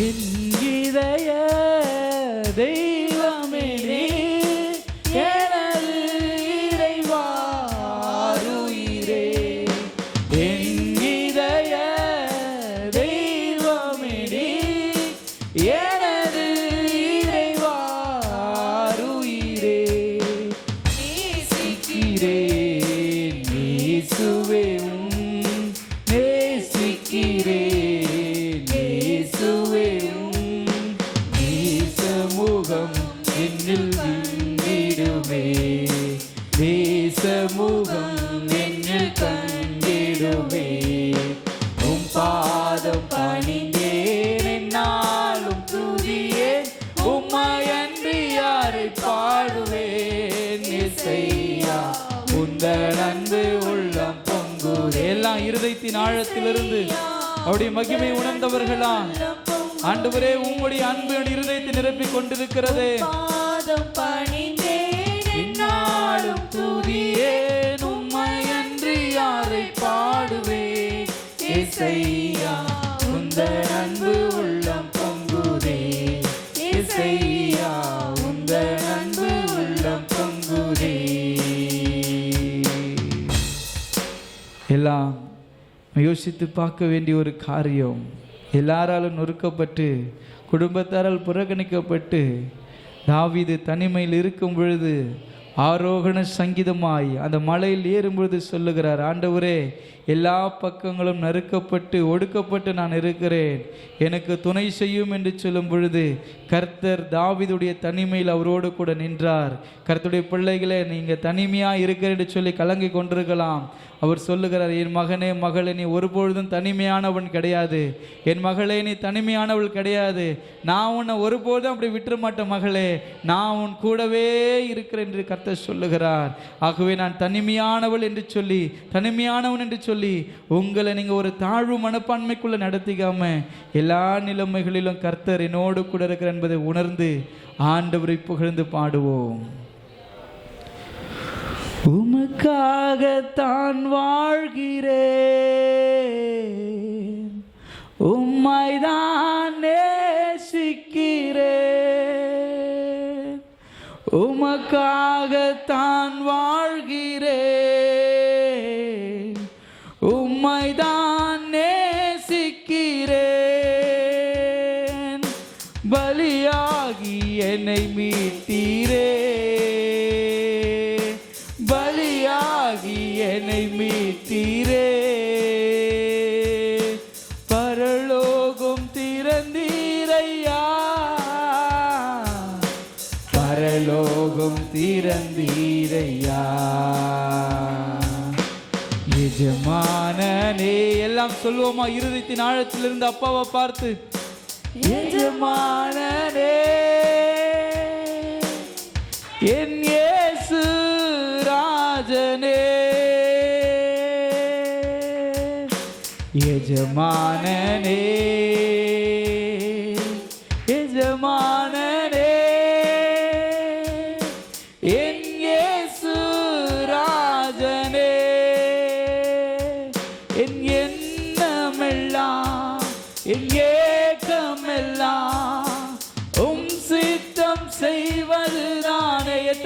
என் இதய அன்பு உள்ளம் பொங்குதே எல்லாம் இருதயத்தின் ஆழத்திலிருந்து அவருடைய மகிமை உணர்ந்தவர்களா? ஆண்டவரே உம்முடைய அன்பு என் இருதயத்தை நிரப்பிக் கொண்டிருக்கிறதே. எல்லாம் யோசித்து பார்க்க வேண்டிய ஒரு காரியம். எல்லாராலும் நொறுக்கப்பட்டு குடும்பத்தாரால் புறக்கணிக்கப்பட்டு தாவிது தனிமையில் இருக்கும் பொழுது ஆரோகண சங்கீதமாய் அந்த மலையில் ஏறும் பொழுது சொல்லுகிறார் ஆண்டவரே எல்லா பக்கங்களும் நறுக்கப்பட்டு ஒடுக்கப்பட்டு நான் இருக்கிறேன். எனக்கு துணை செய்யும் என்று சொல்லும் பொழுது கர்த்தர் தாவிதுடைய தனிமையில் அவரோடு கூட நின்றார். கர்த்தருடைய பிள்ளைகளே நீங்கள் தனிமையாக இருக்கிற என்று சொல்லி கலங்கி கொண்டிருக்கலாம். அவர் சொல்லுகிறார் என் மகனே மகளே நீ ஒருபொழுதும் தனிமையானவன் கிடையாது. என் மகளே நீ தனிமையானவள் கிடையாது. நான் உன்னை ஒருபோதும் அப்படி விட்டுற மாட்டேன் மகளே. நான் உன் கூடவே இருக்கிறேன் என்று கர்த்தர் சொல்லுகிறார். ஆகவே நான் தனிமையானவள் என்று சொல்லி தனிமையானவன் என்று சொல்லி உங்களை நீங்கள் ஒரு தாழ்வு மனப்பான்மைக்குள்ள நடத்திக்காம எல்லா நிலைமைகளிலும் கர்த்தர் என்னோடு கூட இருக்கிற என்பதை உணர்ந்து ஆண்டவரை புகழ்ந்து பாடுவோம். உமக்காகத்தான் வாழ்கிறேன். உம்மைதான் நேசிக்கிறேன். உமக்காகத்தான் வாழ் உம்மைதான் நேசிக்கிறேன். பலியாகி என்னை மீட்டீரே பலியாகி என்னை மீட்டீரே பரலோகம் திறந்தீரையா. பரலோகம் திறந்தீரையா. எஜமானனே எல்லாம் சொல்லுவோமா? இருதயத்தின் ஆழத்திலிருந்து அப்பாவை பார்த்து எஜமானனே என் இயேசு ராஜனே எஜமானனே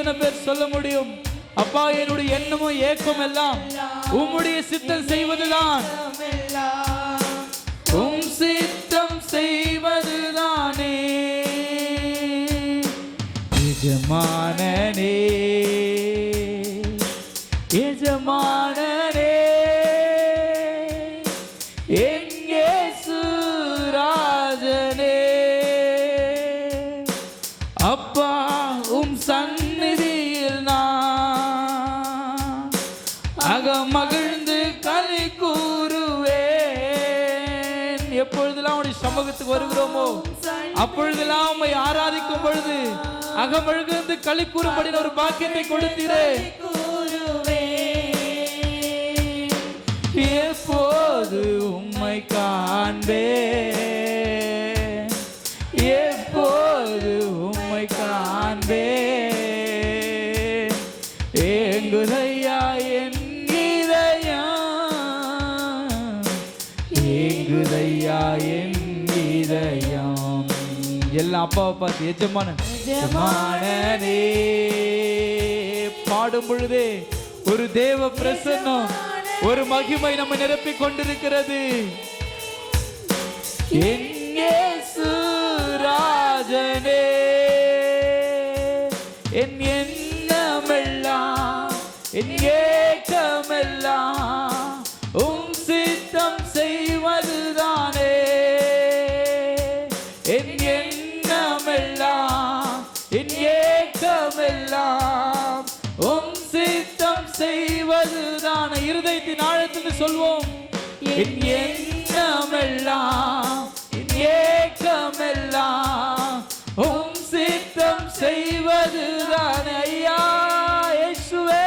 எத்தனை பேர் சொல்ல முடியும்? அப்பா என்னுடைய எண்ணமும் ஏக்கம் எல்லாம் உம்முடைய சித்தம் செய்வதுதான். உம் சித்தம் எப்பொழுதெல்லாம் உடைய சமூகத்துக்கு வருகிறோமோ அப்பொழுதெல்லாம் உண்மை ஆராதிக்கும் பொழுது அகமழுகிருந்து களி கூறும்படி ஒரு பாக்கியத்தை கொடுத்தீரே. எப்போது உம்மை காண்பேன்? எப்போது உம்மை காண்பேன்? ஏங்குதையா எல்லாம் அப்பாவை பார்த்து எஜமானன் எஜமானனே பாடும் பொழுதே ஒரு தேவ பிரசன்னம் ஒரு மகிமை நம்ம நிரப்பிக் கொண்டிருக்கிறது. ராஜனே என் எண்ணமெல்லாம் என் ஏக்கமெல்லாம் இருதயத்தின் ஆழத்தில் சொல்வோம். என் எண்ணமெல்லாம் என் ஏக்கமெல்லாம் உம் சித்தம் செய்வதுதான் ஐயா இயேசுவே.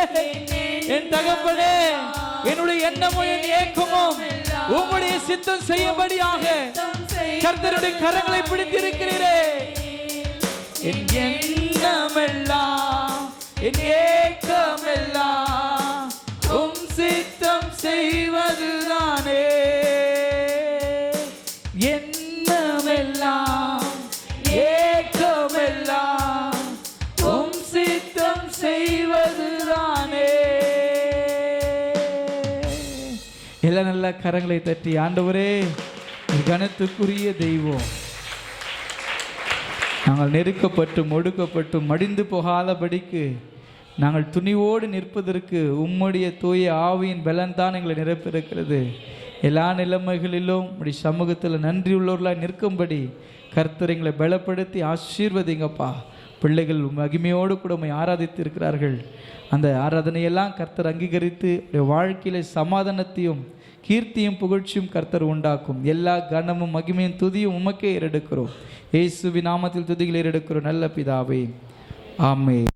என் தகப்பனே என்னுடைய எண்ணமும் என் ஏக்கமும் உம்முடைய சித்தம் செய்யபடியாக கர்த்தருடைய கரங்களை பிடித்திருக்கிறீரே. என் எண்ணமெல்லாம் என் ஏக்கமெல்லாம் செய்வதுதானே. எண்ணமெல்லாம் ஏக்கமெல்லாம் உம் சித்தம் செய்வதுதானே. எல்லா நல்ல கரங்களை தட்டி ஆண்டவரே கனத்துக்குரிய தெய்வம். நாங்கள் நெருக்கப்பட்டு ஒடுக்கப்பட்டு மடிந்து போகாதபடிக்கு நாங்கள் துணிவோடு நிற்பதற்கு உம்முடைய தூய ஆவியின் பலன்தான் எங்களை நிரப்பியிருக்கிறது. எல்லா நிலைமைகளிலும் இப்படி சமூகத்தில் நன்றியுள்ளவர்களாக நிற்கும்படி கர்த்தர் எங்களை பலப்படுத்தி ஆசீர்வதிங்கப்பா. பிள்ளைகள் மகிமையோடு கூட உண்மை ஆராதித்து இருக்கிறார்கள் அந்த ஆராதனையெல்லாம் கர்த்தர் அங்கீகரித்து வாழ்க்கையில சமாதானத்தையும் கீர்த்தியும் புகழ்ச்சியும் கர்த்தர் உண்டாக்கும். எல்லா கனமும் மகிமையும் துதியும் உமக்கே ஏறெடுக்கிறோம். ஏசுவி நாமத்தில் துதிகளை ஏறெடுக்கிறோம். நல்ல பிதாவே. ஆமே